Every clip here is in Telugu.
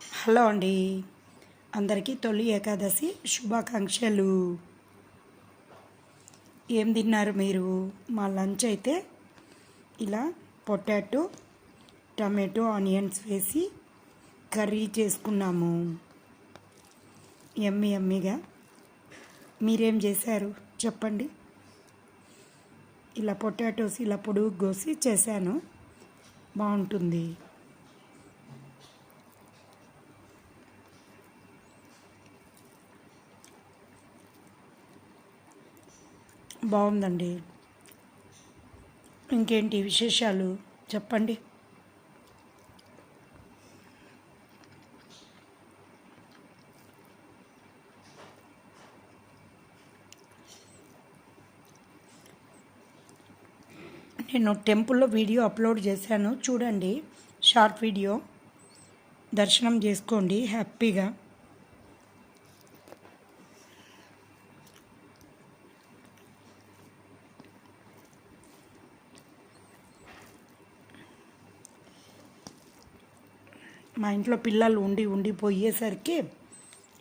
హలో అండి. అందరికీ తొలి ఏకాదశి శుభాకాంక్షలు. ఏం తిన్నారు మీరు? మా లంచ్ అయితే ఇలా పొటాటో టమాటో ఆనియన్స్ వేసి కర్రీ చేసుకున్నాము. ఎమ్మి ఎమ్మిగా మీరేం చేశారు? చెప్పండి. ఇలా పొటాటోస్ ఇలా పొడుగు కోసి చేశాను. బాగుంటుంది. బాగుందండి. ఇంకేంటి విశేషాలు? చెప్పండి. నేను టెంపుల్లో వీడియో అప్లోడ్ చేశాను. చూడండి. Short video. దర్శనం చేసుకోండి హ్యాపీగా. మా ఇంట్లో పిల్లలు ఉండి ఉండిపోయేసరికి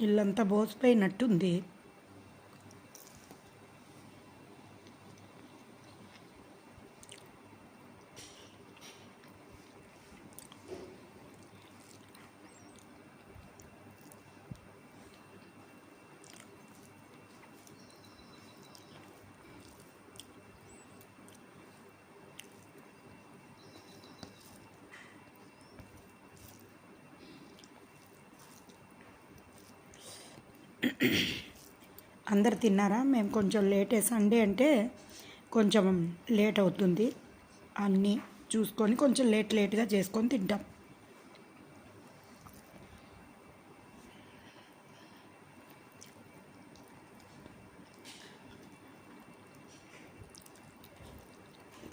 ఇల్లంతా బోసిపోయినట్టుంది. అందరు తిన్నారా? మేము కొంచెం లేటే. సండే అంటే కొంచెం లేట్ అవుతుంది. అన్నీ చూసుకొని కొంచెం లేట్ లేట్గా చేసుకొని తింటాం.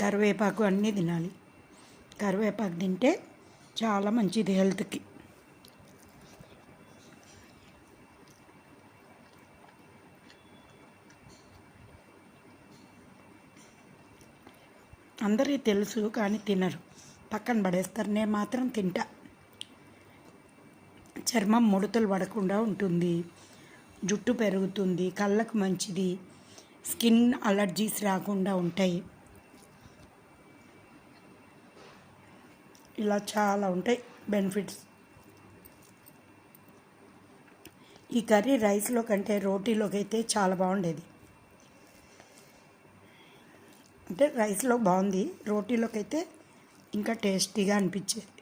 కరివేపాకు అన్నీ తినాలి. కరివేపాకు తింటే చాలా మంచిది హెల్త్కి. అందరికీ తెలుసు కానీ తినరు. పక్కన పడేస్తారు. నేను మాత్రం తింటా. చర్మం ముడతలు పడకుండా ఉంటుంది. జుట్టు పెరుగుతుంది. కళ్ళకు మంచిది. స్కిన్ అలర్జీస్ రాకుండా ఉంటాయి. ఇలా చాలా ఉంటాయి బెనిఫిట్స్. ఈ కర్రీ రైస్లో కంటే రోటీలోకి అయితే చాలా బాగుండేది. అంటే రైస్లో బాగుంది. రోటీలోకి అయితే ఇంకా టేస్టీగా అనిపించేది.